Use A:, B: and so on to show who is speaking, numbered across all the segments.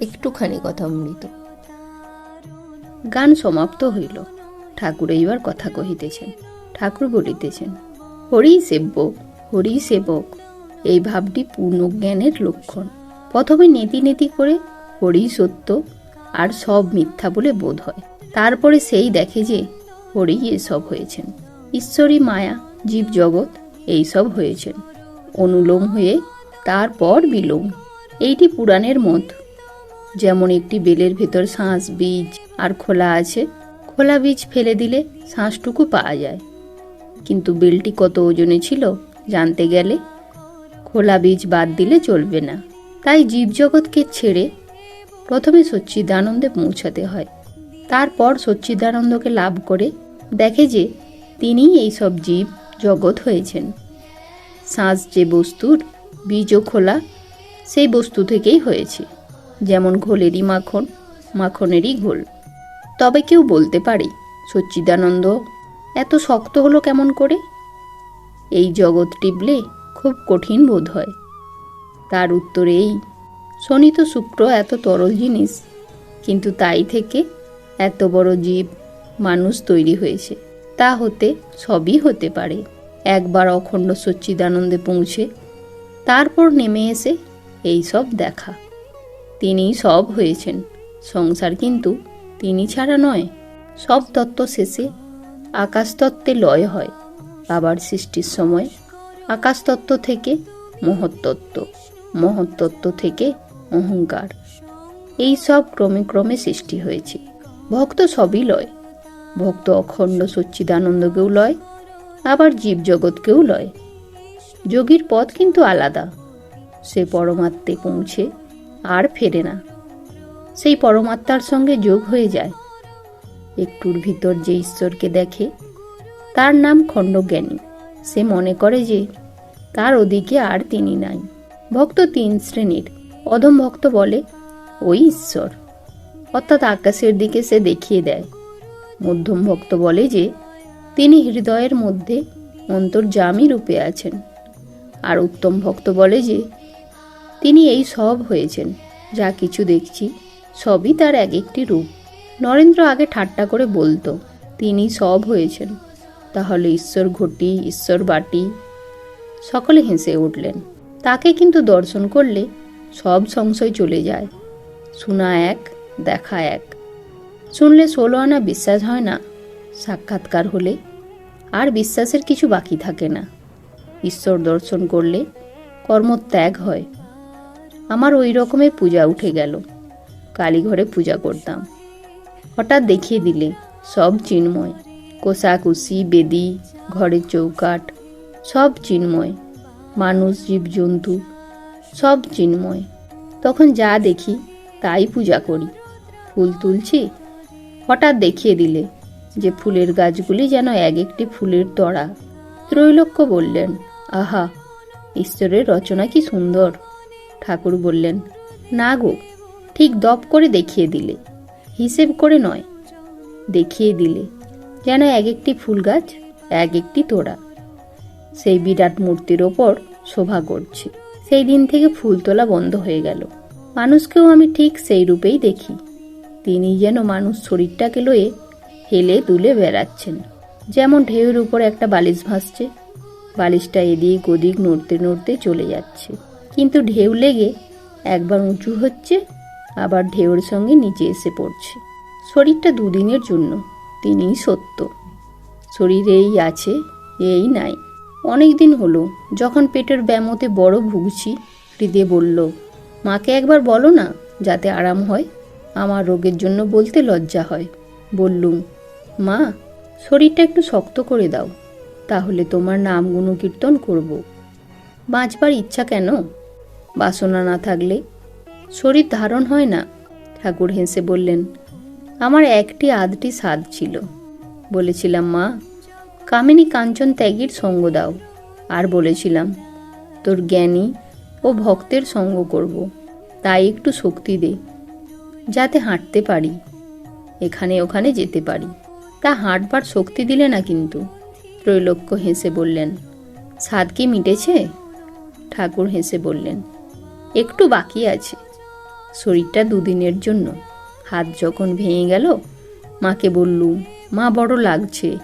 A: একটুখানি কথা অমৃত।
B: গান সমাপ্ত হইল। ঠাকুর এইবার কথা কহিতেছেন। ঠাকুর বলিতেছেন, হরি সেব্য হরি সেবক, এই ভাবটি পূর্ণ জ্ঞানের লক্ষণ। প্রথমে নেতি নেতি করে হরি সত্য আর সব মিথ্যা বলে বোধ হয়। তারপরে সেই দেখে যে হরি এসব হয়েছেন। ঈশ্বরী মায়া জীব জগৎ এইসব হয়েছেন। অনুলোম হয়ে তারপর বিলোম। এইটি পুরাণের মত। যেমন একটি বেলের ভেতর শাঁস, বীজ আর খোলা আছে, খোলা বীজ ফেলে দিলে শাঁসটুকু পাওয়া যায়। কিন্তু বেলটি কত ওজনে ছিল জানতে গেলে খোলা বীজ বাদ দিলে চলবে না। তাই জীবজগৎকে ছেড়ে প্রথমে সচ্চিদানন্দে পৌঁছাতে হয়। তারপর সচ্চিদানন্দকে লাভ করে দেখে যে তিনিই এইসব জীব জগৎ হয়েছেন। শ্বাস যে বস্তুর, বীজও খোলা সেই বস্তু থেকেই হয়েছে। যেমন ঘোলেরই মাখন, মাখনেরই ঘোল। তবে কেউ বলতে পারে, সচ্চিদানন্দ, এত শক্ত হলো কেমন করে? এই জগৎ টিপলে খুব কঠিন বোধ হয়। তার উত্তর এই, শনি তো শুক্র এত তরল জিনিস, কিন্তু তাই থেকে এত বড় জীব, মানুষ তৈরি হয়েছে। তা হতে সবই হতে পারে। একবার অখণ্ড সচ্চিদানন্দে পৌঁছে, তারপর নেমে এসে এই সব দেখা। তিনি সব হয়েছেন। সংসার কিন্তু তিনি ছাড়া নয়। সব তত্ত্ব শেষে আকাশতত্ত্বে লয় হয়। আবার সৃষ্টির সময় আকাশতত্ত্ব থেকে মহত্তত্ত্ব মহত্তত্ত্ব থেকে অহংকার। এই সব ক্রমে ক্রমে সৃষ্টি হয়েছে। ভক্ত সবই লয়। ভক্ত অখণ্ড সচ্চিদানন্দকেও লয়, আবার জীবজগৎকেও লয়। যোগীর পথ কিন্তু আলাদা। সে পরমাত্মে পৌঁছে আর ফেরে না। সেই পরমাত্মার সঙ্গে যোগ হয়ে যায়। একটুর ভিতর যে ঈশ্বরকে দেখে, তার নাম খণ্ডজ্ঞানী। সে মনে করে যে, তার ওদিকে আর তিনি নাই। ভক্ত তিন শ্রেণির। অধম ভক্ত বলে, ওই ঈশ্বর। অর্থাৎ আকাশের দিকে সে দেখিয়ে দেয়। মধ্যম ভক্ত বলে যে, তিনি হৃদয়ের মধ্যে অন্তর্জামী রূপে আছেন। আর উত্তম ভক্ত বলে যে তিনি এই সব হয়েছেন। যা কিছু দেখছি, সবই তার এক একটি রূপ। নরেন্দ্র আগে ঠাট্টা করে বলতো, তিনি সব হয়েছেন। তাহলে ঈশ্বর ঘটি, ঈশ্বর বাটি। সকলে হেসে উঠলেন। তাকে কিন্তু দর্শন করলে সব সংশয় চলে যায়। শোনা এক, দেখা এক। শুনলে ষোলো আনা বিশ্বাস হয় না, সাক্ষাৎকার হলে আর বিশ্বাসের কিছু বাকি থাকে না। ঈশ্বর দর্শন করলে কর্মত্যাগ হয়। আমার ওই রকমের পূজা উঠে গেল। কালীঘরে পূজা করতাম। হঠাৎ দেখিয়ে দিলে, সব চিন্ময়। কোষাকুষি বেদি, ঘরের চৌকাট সব চিন্ময়। মানুষ জীবজন্তু সব চিন্ময়। তখন যা দেখি, তাই পূজা করি। ফুল তুলছি। হঠাৎ দেখিয়ে দিলে যে ফুলের গাছগুলি যেন এক একটি ফুলের তড়া ত্রৈলোক্য বললেন, আহা, ঈশ্বরের রচনা কি সুন্দর! ঠাকুর বললেন, না গো, ঠিক দপ করে দেখিয়ে দিলে। হিসেব করে নয়, দেখিয়ে দিলে। যেন এক একটি ফুল গাছ, এক একটি তোড়া। সেই বিরাট মূর্তির ওপর শোভা করছে সেই দিন থেকে ফুল তোলা বন্ধ হয়ে গেল। মানুষকেও আমি ঠিক সেই রূপেই দেখি। তিনি যেন মানুষ শরীরটাকে লয়ে হেলে দুলে বেড়াচ্ছেন। যেমন ঢেউয়ের উপর একটা বালিশ ভাসছে, বালিশটা এদিক ওদিক নড়তে নড়তে চলে যাচ্ছে। কিন্তু ঢেউ লেগে একবার উঁচু হচ্ছে, আবার ঢেউর সঙ্গে নিচে এসে পড়ছে। শরীরটা দুদিনের জন্য, তিনিই সত্য। শরীর এই আছে, এই নাই। অনেক দিন হলো, যখন পেটের ব্যামোতে বড় ভুগছি হৃদে বলল, মাকে একবার বলো না, যাতে আরাম হয়, আমার রোগের জন্য বলতে লজ্জা হয়। বললুম, মা, শরীরটা একটু শক্ত করে দাও, তাহলে তোমার নাম গুণকীর্তন করব। বাঁচবার ইচ্ছা কেন? বাসনা না থাকলে? শরীর ধারণ হয় না? ঠাকুর হেসে বললেন, আমার একটি আধটি স্বাদ ছিল। বলেছিলাম, মা, কামিনী কাঞ্চন ত্যাগীর সঙ্গ দাও। আর বলেছিলাম, তোর জ্ঞানী ও ভক্তের সঙ্গ করব, তাই একটু শক্তি দে, যাতে হাঁটতে পারি, এখানে ওখানে যেতে পারি। তা হাঁটবার শক্তি দিলে না কিন্তু? ত্রৈলোক্য হেসে বললেন, স্বাদ কি মিটেছে? ঠাকুর হেসে বললেন একটু বাকি আছে। শরীরটা দুদিনের জন্য। হাত যখন ভেঙে গেল, মাকে বললুম, মা, বড় লাগছে।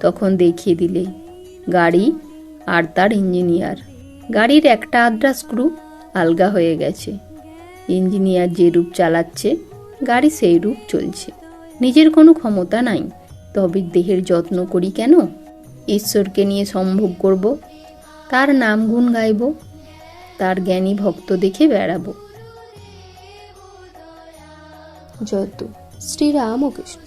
B: তখন দেখিয়ে দিলে, গাড়ি আর তার ইঞ্জিনিয়ার। গাড়ির একটা আদ্রা স্ক্রু আলগা হয়ে গেছে। ইঞ্জিনিয়ার যে রূপ চালাচ্ছে, গাড়ি সেই রূপ চলছে। নিজের কোনো ক্ষমতা নাই, তবে দেহের যত্ন করি কেন? ঈশ্বরকে নিয়ে সম্ভোগ করব, তার নাম গুণ গাইব তার জ্ঞানী ভক্ত দেখে বেড়াবো।
A: জয়তু শ্রীরামকৃষ্ণ।